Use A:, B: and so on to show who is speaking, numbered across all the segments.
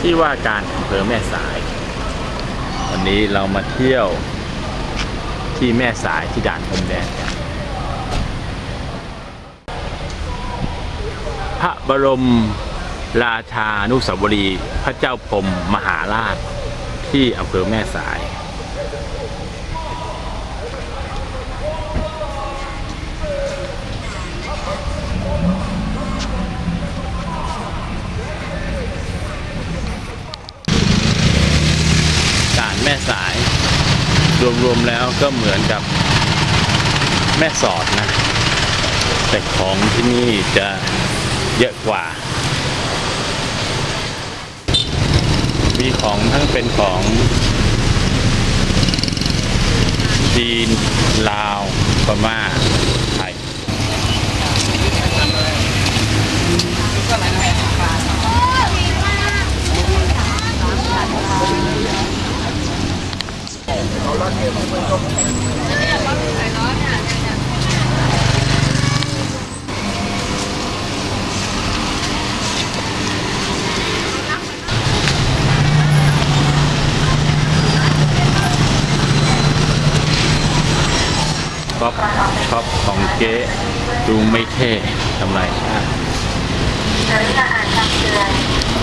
A: ที่ว่าการอำเภอแม่สาย วันนี้เรามาเที่ยวที่แม่สายที่ด่านพรมแดนกันพระบรมราชานุสาวรีย์พระเจ้าพรมมหาราชที่อำเภอแม่สาย ม่สาย รวมๆแล้วก็เหมือนกับแม่สอดนะ แต่ของที่นี่จะเยอะกว่า มีของทั้งเป็นของจีนลาวพม่าไทย ช็อปช็อปของเก๊ดูไม่เท่ทำไรชาติ
B: กรุณาอ่านคำเตือน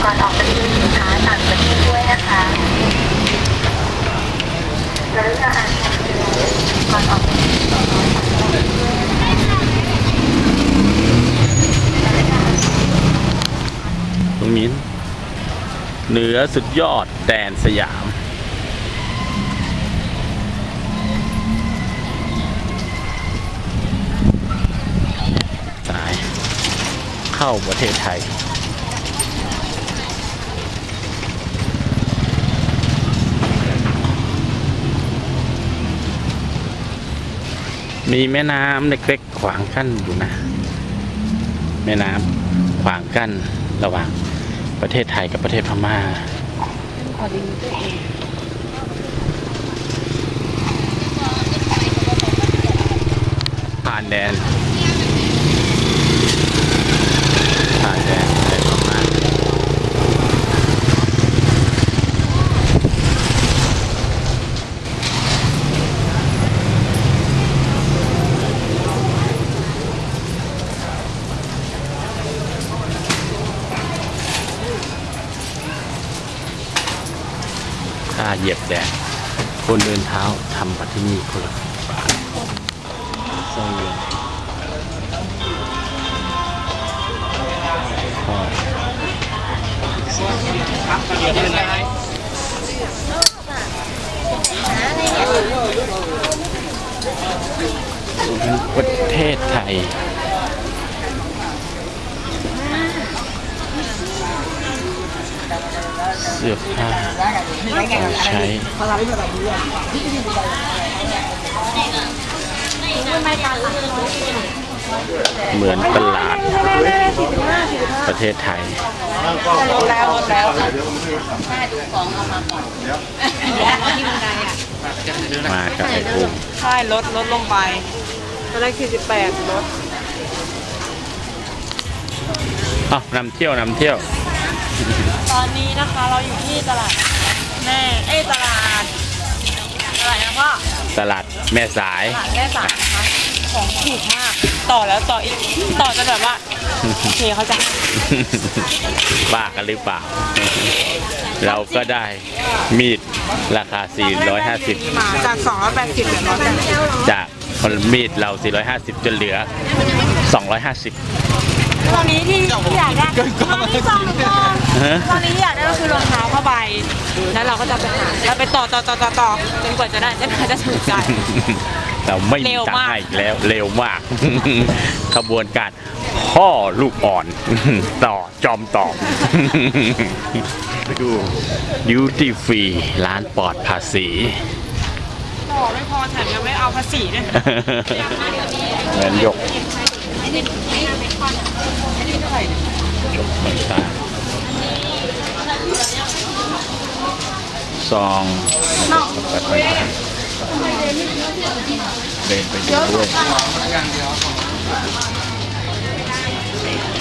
B: ก่อนออกไปซื้อสินค้าต่างประเทศด้วยนะคะ ตร
A: งนี้เหนือสุดยอดแดนสยาม สาย เข้าประเทศไทย มีแม่น้ำเล็กๆ ขวางกั้นอยู่นะ แม่น้ำขวางกั้นระหว่างประเทศไทยกับประเทศพม่าผ่านแดน ผ่านแดนประเทศพม่าถ้าเหยียบแดนคนเดินเท้าทำบัตรที่นี่คนละบาทสร้อยเงินก็ประเทศไทย สื้อผ้าของใช้เหมือนตลาดประเทศไทย
C: แล้วแล้ว
A: มากับไอ้ภูมิ
C: ใช่ลดลดลงไปตอนแรก48ลด
A: อ้าวนำเที่ยวนำเที่ยว
C: ตอนนี้นะคะเราอยู่ที่ตลาดแม่เอ้ยตลาดตลาดนะพ่อ
A: ตลาดแม่สาย
C: ตลาดแม่สายนะคะของถูกมาก ต่อแล้วต่ออีกต่อจนแบบว่าโอเคเขาจะ
A: บ้ากันหรือเปล่า เราก็ได้มีดราคา 450
C: มาจาก 280เหลือ180
A: จากคนมีดเรา 450 จนเหลือ 250
C: ตอนนี้ที่ที่อยากได้ตอนนี้สองก่อน
A: ฮะ
C: ตอนนี้ที่อยากได้ก็คือรองเท้าผ้าใบแล้วเราก็จะไปหาแล้วไปต่อต่อต่อต่อต่อจนกว่าจะได้จะจะถูกใจ
A: เราไม่มี
C: เร็ว
A: ตัง
C: มาก
A: ค์ให้อีกแล้วเร็วมาก ขบวนการพ่อลูกอ่อน ต่อจอมตอบดูดิวตี้ฟรีร้านปลอดภาษี
C: ต่อไม่พอแถมยังไม่เอาภาษีด้วย
A: เงินยกยก ชมต่างๆซองนะครัเดินไปดูด้วย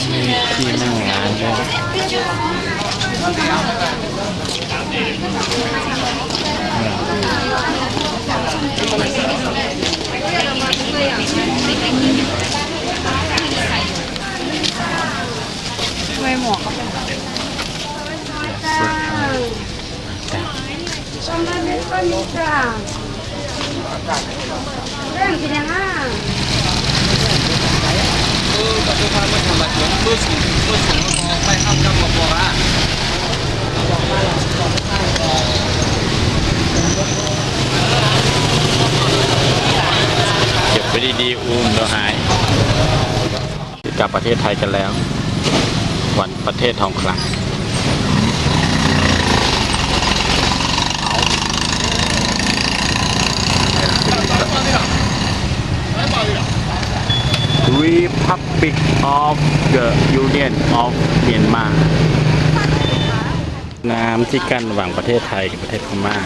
A: ที่ที่นั่งร้านด้วยอืม ไมหมว
D: ก
C: เขาเป็นแบบนี้
A: ต้อง
D: มาเป็นคนนี้จ้าเรื่องกินยังไง
A: Tuhan Muhammad Yunus Yunus Yunus Mengkai Hamdan Mekora Jepri di Um Dohai กลับประเทศไทยกันแล้ว วันประเทศทองคลังรีพับบิกออฟเดอะยูเนียนออฟเมียนมา น้ำที่กั้นระหว่างประเทศไทยกับประเทศพม่า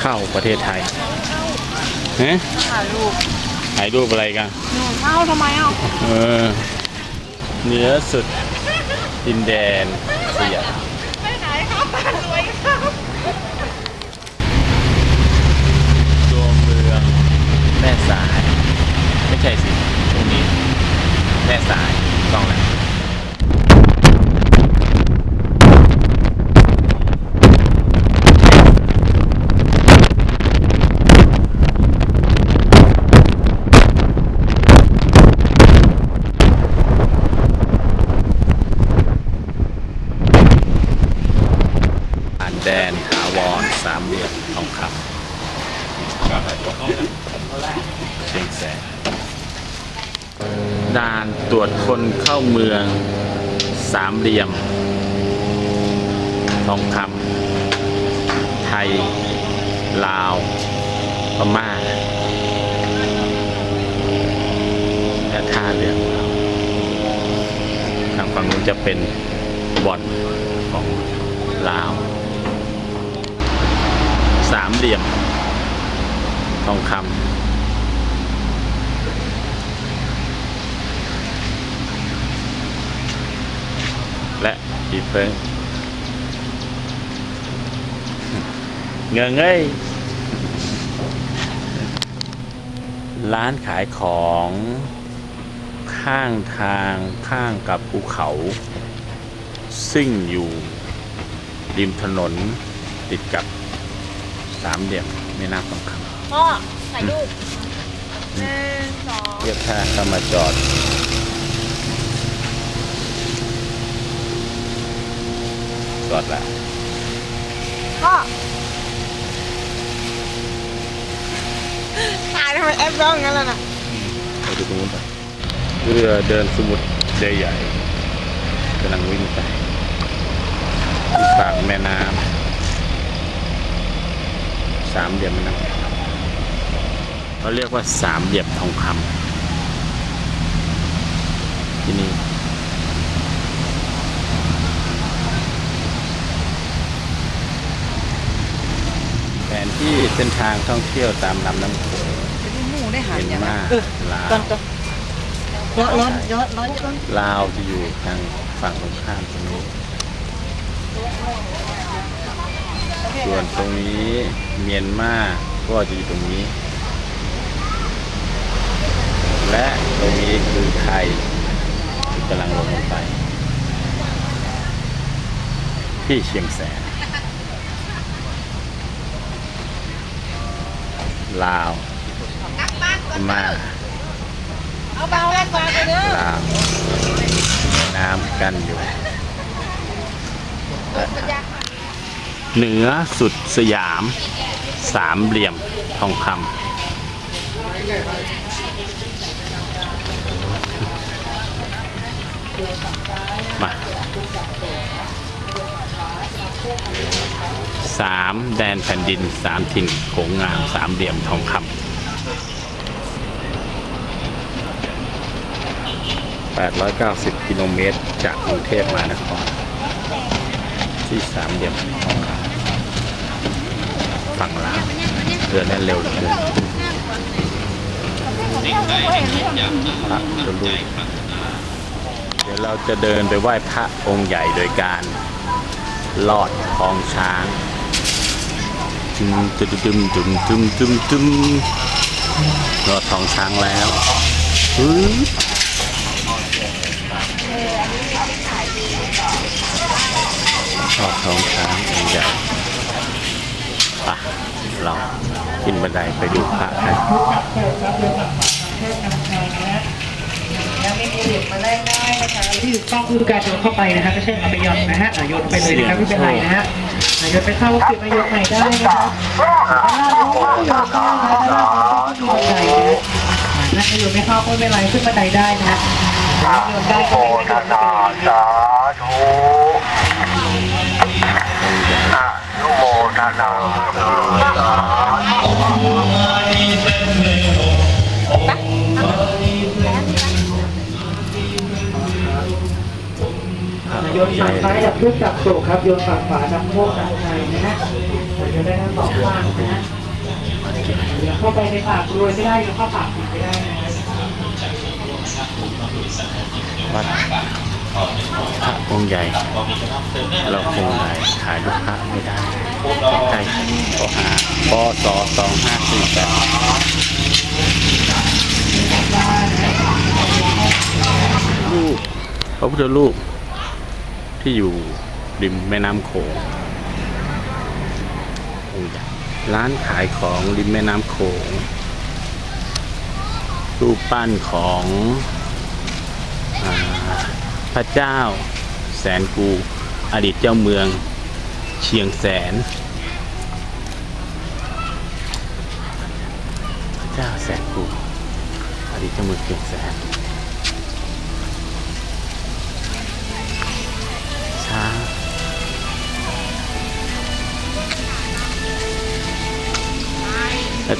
A: เข้าประเทศไทย ฮะ
C: ถ่ายรูป
A: ถ่ายรูปอะไรกัน
C: หนูเข้าทำไมอะ
A: เออเหนือสุดดินแดนสยาม
C: ไปไหนครับบ้านรวยครับ
A: ตัวเมืองแม่สาย ไม่ใช่สิตรงนี้แม่สายต้องแหละผ่านแดนถาวรสามเหลี่ยมทองคำ เชียงแสนด่านตรวจ คนเข้าเมืองสามเหลี่ยม ทองคำไทย ลาวพม่าและท่าเรือทางฝั่งนู้นจะเป็นบ่อนของลาว สามเหลี่ยม ทองคำ และอีเฟิงเงินเอ้ยร้านขายของข้างทางข้างกับภูเขา ซึ่งอยู่ ริมถนนติดกับสามเหลี่ยมแม่น้ำทองคำ
C: พ่อถ่ายรูปหนึ่งสอง
A: เทียบท่าเข้ามาจอด จอดละ
C: พ่อถ่ายทำไมแอปร้องงั้นล่ะน่ะ
A: ไปดูตรงนู้นไปเรือเดินสมุทรใหญ่ๆกำลังวิ่งไปที่ปากแม่น้ำสามเหลี่ยมแม่น้ำเขาเรียกว่าสามเหลี่ยมทองคำที่นี่ แผนที่เส้นทางท่องเที่ยวตามลำน้ำโขง
E: หมูได้หา
A: เมี
E: ร
A: ยน
E: ยัง
A: มา
E: เออ
A: ลาว
E: ก่อนก่อนร้อนร้อนร้อนร้อนร้อน
A: ลาวจะอยู่ทางฝั่งตรงข้ามตรงนี้ส่วนตรงนี้เมียนมาก็จะอยู่ตรงนี้ และตรงนี้คือไทยที่กำลังลงลงไป ที่เชียงแสน ลาวมา
C: เอาเบาแรกก่อนไปเด้อ
A: ลาวน้ำกันอยู่ เหนือสุดสยาม สามเหลี่ยมทองคำมา สามแดนแผ่นดินสามถิ่นโขงงามสามเหลี่ยมทองคำ890 กิโลเมตร จากกรุงเทพมานครที่สามเหลี่ยมทองคำฝั่งลาวเรือแล่นเร็วเหลือเกินพระจะลูกเดี๋ยวเราจะเดินไปไหว้พระองค์ใหญ่โดยการลอดท้องช้าง ตึมตึมตึมตึมตึมตึมตึมรอดทองช้างแล้วฮึรอดทองช้า
E: งใหญ่ปะเราขึ้นบันไดไปดูพระกันที่ต้องดูการโยนเข้าไปนะคะไม่ใช่เอาไปยอนนะฮะโยนไปเลยนะครับไม่เป็นไรนะฮะ อะโยนไปเข้าคือมาโยนใหม่ได้นะครับด้านล่างก็โยนเข้านะด้านล่างก็มีบันไดนะอะถ้าโยนไม่เข้าก็ไม่เป็นไรขึ้นบันไดได้นะฮะโยนได้ก็ไม่เป็นไร
D: สาธุอนุโมทนา
E: ยนฝั่งซ้ายดับทุกข์ดับโศกครับโยนฝั่งขวาดับโทษดับภัยนะฮะโยนได้ทั้งสองฝั่งนะฮะเดี๋ยวเข้าไปในปากรวยไม่ได้เดี๋ยวเข้าปากผิดไม่ได้นะฮะ
A: วัดพระองค์ใหญ่ เราคงไหนขายลูกพระไม่ได้ใกล้ก็หาปศสองห้าสี่แปดรูปพระพุทธรูป ที่อยู่ริมแม่น้ำโขงร้านขายของริมแม่น้ำโขง รูปปั้นของอพระเจ้าแสนกูอดีตเจ้าเมืองเชียงแสน พระเจ้าแสนกูอดีตเจ้าเมืองเชียงแสน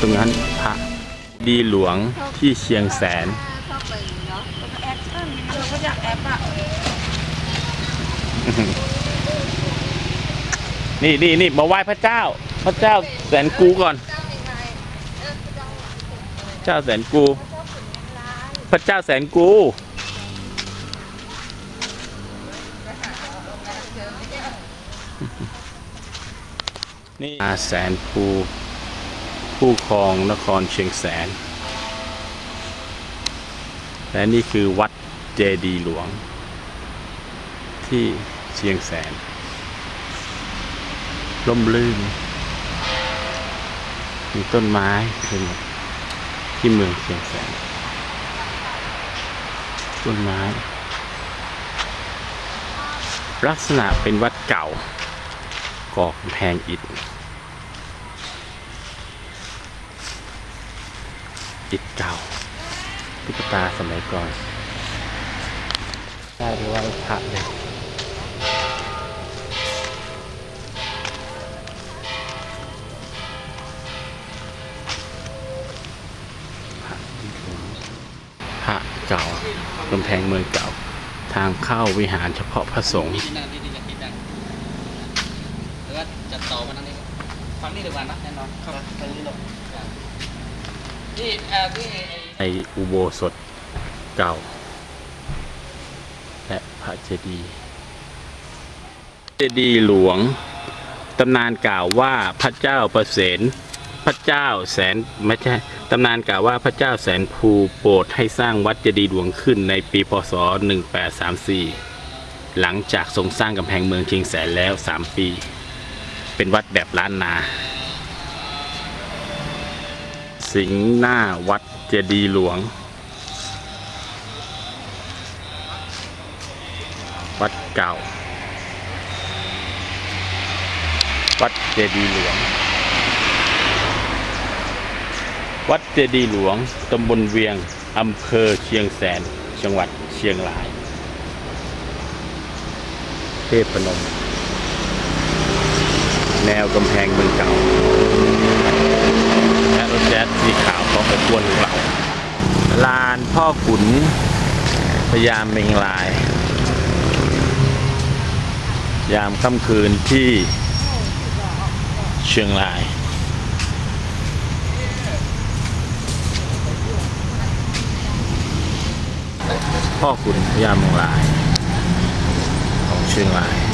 A: ตรงนั้นพระดีหลวงที่เชียงแสน
C: แอคชั่นเราก็อยากแอปอะ
A: นี่นี่นี่มาไหว้พระเจ้า พระเจ้าแสนกูก่อน เจ้าแสนกู พระเจ้าแสนกูนี่อาแสนภู ผู้ครองนครเชียงแสน และนี่คือวัดเจดีหลวง ที่เชียงแสนร่มรื่น มีต้นไม้เต็มหมดที่เมืองเชียงแสน ต้นไม้ ลักษณะเป็นวัดเก่าก่อกำแพงอิฐ อิฐเก่าตุ๊กตาสมัยก่อนได้ด้วยว่าพระเลยพระเก่ากำแพงเมืองเก่า ทางเข้าวิหารเฉพาะพระสงฆ์
F: ที่นั่นที่นี่จะคิดต่อมาทางนี้ฟังนี่ดีกว่านะแน่นอนครับไปนี่ลง ที่เอ่อที่
A: ในอุโบสถเก่า และพระเจดีย์เจดีย์หลวงตำนานกล่าวว่าพระเจ้าประเสนพระเจ้าแสนไม่ใช่ตำนานกล่าวว่าพระเจ้าแสนภูโปรดให้สร้างวัดเจดีย์หลวงขึ้นในปีพศ 1834 หลังจากทรงสร้างกำแพงเมืองเชียงแสนแล้ว 3 ปี เป็นวัดแบบล้านนา สิงห์หน้าวัดเจดีย์หลวง วัดเก่า วัดเจดีย์หลวง วัดเจดีย์หลวง ตำบลเวียง อำเภอเชียงแสน จังหวัดเชียงราย เทพนม แนวกำแพงเมืองเก่า และรถแจ๊สสีขาวของขบวนของเราลานพ่อขุนพญามเมงลาย ยามค่ำคืนที่เชียงราย พ่อขุนพญามเมงลาย ของเชียงราย